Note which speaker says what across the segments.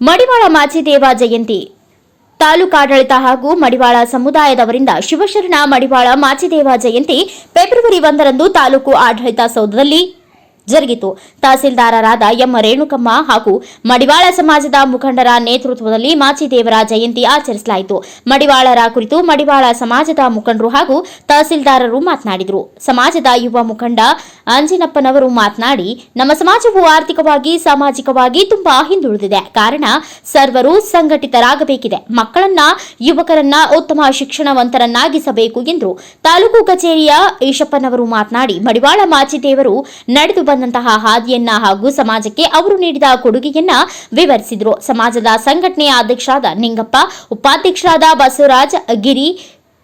Speaker 1: ಮಡಿವಾಳ ಮಾಚಿದೇವ ಜಯಂತಿ. ತಾಲೂಕಾಡಳಿತ ಹಾಗೂ ಮಡಿವಾಳ ಸಮುದಾಯದವರಿಂದ ಶಿವಶರಣ ಮಡಿವಾಳ ಮಾಚಿದೇವ ಜಯಂತಿ ಫೆಬ್ರವರಿ ಒಂದರಂದು ತಾಲೂಕು ಆಡಳಿತ ಸೌಧದಲ್ಲಿ ಜರುಗಿತು. ತಹಸೀಲ್ದಾರರಾದ ಎಂ ರೇಣುಕಮ್ಮ ಹಾಗೂ ಮಡಿವಾಳ ಸಮಾಜದ ಮುಖಂಡರ ನೇತೃತ್ವದಲ್ಲಿ ಮಾಚಿದೇವರ ಜಯಂತಿ ಆಚರಿಸಲಾಯಿತು. ಮಡಿವಾಳರ ಕುರಿತು ಮಡಿವಾಳ ಸಮಾಜದ ಮುಖಂಡರು ಹಾಗೂ ತಹಸೀಲ್ದಾರರು ಮಾತನಾಡಿದರು. ಸಮಾಜದ ಯುವ ಮುಖಂಡ ಅಂಜಿನಪ್ಪನವರು ಮಾತನಾಡಿ, ನಮ್ಮ ಸಮಾಜವು ಆರ್ಥಿಕವಾಗಿ, ಸಾಮಾಜಿಕವಾಗಿ ತುಂಬಾ ಹಿಂದುಳಿದಿದೆ. ಕಾರಣ, ಸರ್ವರು ಸಂಘಟಿತರಾಗಬೇಕಿದೆ. ಮಕ್ಕಳನ್ನ, ಯುವಕರನ್ನ ಉತ್ತಮ ಶಿಕ್ಷಣವಂತರನ್ನಾಗಿಸಬೇಕು ಎಂದು ತಾಲೂಕು ಕಚೇರಿಯ ಈಶಪ್ಪನವರು ಮಾತನಾಡಿ, ಮಡಿವಾಳ ಮಾಚಿದೇವರು ನಡೆದು ಬಂದಂತಹ ಹಾದಿಯನ್ನ ಹಾಗೂ ಸಮಾಜಕ್ಕೆ ಅವರು ನೀಡಿದ ಕೊಡುಗೆಯನ್ನ ವಿವರಿಸಿದರು. ಸಮಾಜದ ಸಂಘಟನೆಯ ಅಧ್ಯಕ್ಷರಾದ ನಿಂಗಪ್ಪ, ಉಪಾಧ್ಯಕ್ಷರಾದ ಬಸವರಾಜ್ ಗಿರಿ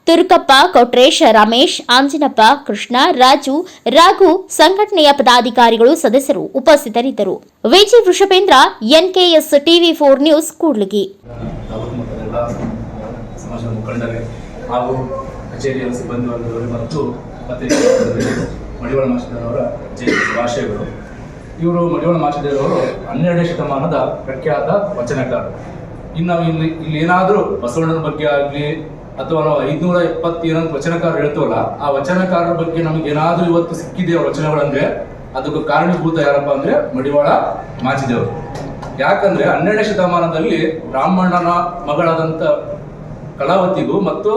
Speaker 1: ತುರುಕಪ್ಪ, ಕೊಟ್ರೇಶ್, ರಮೇಶ್, ಆಂಜಿನಪ್ಪ, ಕೃಷ್ಣ, ರಾಜು, ರಾಘು ಸಂಘಟನೆಯ ಪದಾಧಿಕಾರಿಗಳು ಸದಸ್ಯರು ಉಪಸ್ಥಿತರಿದ್ದರು. V G Vrishabhendra, NKS TV four news, Kudligi.
Speaker 2: ಹಾಗೂ ಮತ್ತು ಇವರು ಮಡಿವಾಳ ಮಾಚಿದೇವರವರು ಹನ್ನೆರಡನೇ ಶತಮಾನದ ಪ್ರಖ್ಯಾತ ವಚನಕಾರರು. ಇನ್ನು ಇಲ್ಲಿ ಇಲ್ಲಿ ಏನಾದರೂ ಬಸವಣ್ಣನ ಬಗ್ಗೆ ಆಗಲಿ ಅಥವಾ ನಾವು ಐದುನೂರ ಎಪ್ಪತ್ತೇನಂತ ವಚನಕಾರ ಹೇಳ್ತೇವಲ್ಲ, ಆ ವಚನಕಾರರ ಬಗ್ಗೆ ನಮ್ಗೆ ಏನಾದರೂ ಇವತ್ತು ಸಿಕ್ಕಿದೆ ಅವ್ರ ವಚನಗಳಂದ್ರೆ? ಅದಕ್ಕೆ ಕಾರಣೀಭೂತ ಯಾರಪ್ಪ ಅಂದ್ರೆ ಮಡಿವಾಳ ಮಾಚಿದೇವರು. ಯಾಕಂದ್ರೆ ಹನ್ನೆರಡನೇ ಶತಮಾನದಲ್ಲಿ ಬ್ರಾಹ್ಮಣನ ಮಗಳಾದಂಥ ಕಲಾವತಿಗೂ ಮತ್ತು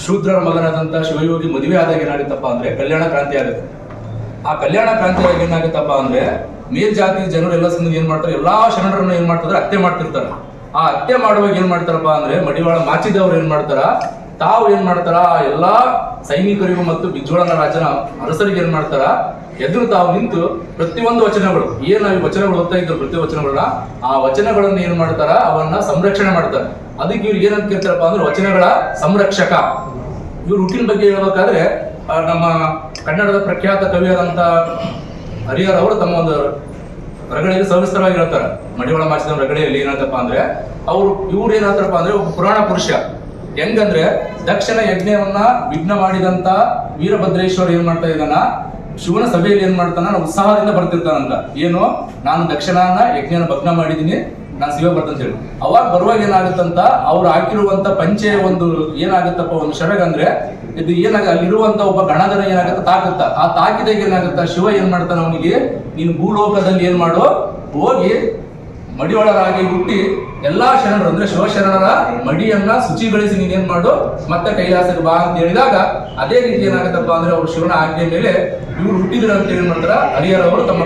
Speaker 2: ಶೂದ್ರರ ಮಗನಾದಂಥ ಶಿವಯೋಗಿ ಮದುವೆ ಆದಾಗ ಏನಾಗುತ್ತಪ್ಪ ಅಂದ್ರೆ ಕಲ್ಯಾಣ ಕ್ರಾಂತಿ ಆಗುತ್ತೆ. ಆ ಕಲ್ಯಾಣ ಕ್ರಾಂತಿಯಾಗಿ ಏನಾಗುತ್ತಪ್ಪ ಅಂದ್ರೆ ಮೇಲ್ಜಾತಿ ಜನರು ಎಲ್ಲ ಸಂದಿಗೆ ಏನ್ ಮಾಡ್ತಾರೆ? ಎಲ್ಲಾ ಶರಣರನ್ನ ಏನ್ ಮಾಡ್ತಾರೆ ಹತ್ಯೆ ಮಾಡ್ತಿರ್ತಾರೆ. ಆ ಹತ್ಯೆ ಮಾಡುವಾಗ ಏನ್ ಮಾಡ್ತಾರಪ್ಪ ಅಂದ್ರೆ ಮಡಿವಾಳ ಮಾಚಿದವ್ರು ಏನ್ ಮಾಡ್ತಾರ? ತಾವು ಏನ್ ಮಾಡ್ತಾರ? ಎಲ್ಲಾ ಸೈನಿಕರಿಗೂ ಮತ್ತು ಬಿಜ್ಜೋಳನ ರಾಜನ ಅರಸರಿಗೆ ಏನ್ ಮಾಡ್ತಾರ? ಎದುರು ತಾವು ನಿಂತು ಪ್ರತಿಯೊಂದು ವಚನಗಳು. ಏನ್ ಈ ವಚನಗಳು ಓದ್ತಾ ಇದ್ರು ಪ್ರತಿ ವಚನಗಳನ್ನ ಆ ವಚನಗಳನ್ನ ಏನ್ ಮಾಡ್ತಾರ? ಅವನ್ನ ಸಂರಕ್ಷಣೆ ಮಾಡ್ತಾರೆ. ಅದಕ್ಕೆ ಇವ್ರು ಏನಂತ ಕೇಳ್ತಾರಪ್ಪ ಅಂದ್ರೆ ವಚನಗಳ ಸಂರಕ್ಷಕ. ಇವ್ರು ಹುಟ್ಟಿನ ಬಗ್ಗೆ ಹೇಳ್ಬೇಕಾದ್ರೆ ನಮ್ಮ ಕನ್ನಡದ ಪ್ರಖ್ಯಾತ ಕವಿಯಾದಂತ ಹರಿಹರ್ ಅವರು ತಮ್ಮ ಒಂದು ರಗಳೆಯಲ್ಲಿ ಸವಿಸ್ತರವಾಗಿ ಹೇಳ್ತಾರೆ ಮಡಿವಾಳ ಮಾಚಿದ ರಗಡೆಯಲ್ಲಿ ಏನಂತಪ್ಪ ಅಂದ್ರೆ, ಅವ್ರು ಇವ್ರು ಏನಾದ್ರಪ್ಪ ಅಂದ್ರೆ, ಒಬ್ಬ ಪುರಾಣ ಪುರುಷ. ಹೆಂಗಂದ್ರೆ, ದಕ್ಷಿಣ ಯಜ್ಞವನ್ನ ವಿಘ್ನ ಮಾಡಿದಂತ ವೀರಭದ್ರೇಶ್ವರ ಏನ್ ಮಾಡ್ತಾ ಇದ್ದಾನ? ಶಿವನ ಸಭೆಯಲ್ಲಿ ಏನ್ ಮಾಡ್ತಾನ? ಉತ್ಸಾಹದಿಂದ ಬರ್ತಿರ್ತಾನಂತ. ಏನು? ನಾನು ದಕ್ಷಿಣ ಯಜ್ಞನ ಭಗ್ನ ಮಾಡಿದೀನಿ, ನಾನು ಶಿವ ಬರ್ತಂತ ಹೇಳಿ. ಅವಾಗ ಬರುವಾಗ ಏನಾಗುತ್ತಂತ? ಅವ್ರು ಹಾಕಿರುವಂತ ಪಂಚೆ ಒಂದು ಏನಾಗುತ್ತಪ್ಪ? ಒಂದು ಶರಗ ಅಂದ್ರೆ ಇದು ಏನಾಗ, ಅಲ್ಲಿರುವಂತ ಒಬ್ಬ ಗಣಧನ ಏನಾಗುತ್ತ? ತಾಕುತ್ತ. ಆ ತಾಕಿದಾಗ ಏನಾಗುತ್ತ? ಶಿವ ಏನ್ ಮಾಡ್ತಾನ ಅವನಿಗೆ? ನೀನು ಭೂಲೋಕದಲ್ಲಿ ಏನ್ ಮಾಡು? ಹೋಗಿ ಮಡಿವಾಳರಾಗಿ ಹುಟ್ಟಿ ಎಲ್ಲಾ ಶರಣರು ಅಂದ್ರೆ ಶಿವಶರಣರ ಮಡಿಯನ್ನ ಶುಚಿಗೊಳಿಸಿ ನೀನೇನ್ ಮಾಡು? ಮತ್ತೆ ಕೈಲಾಸಕ್ಕೆ ಬಾ ಅಂತ ಹೇಳಿದಾಗ ಅದೇ ರೀತಿ ಏನಾಗತ್ತಪ್ಪ ಅಂದ್ರೆ ಅವ್ರು ಶಿವನ ಆಜ್ಞೆ ಮೇಲೆ ಇವ್ರು ಹುಟ್ಟಿದ್ರು ಅಂತ ಏನ್ ಮಾಡ್ತಾರ? ಹರಿಹರವರು ತಮ್ಮ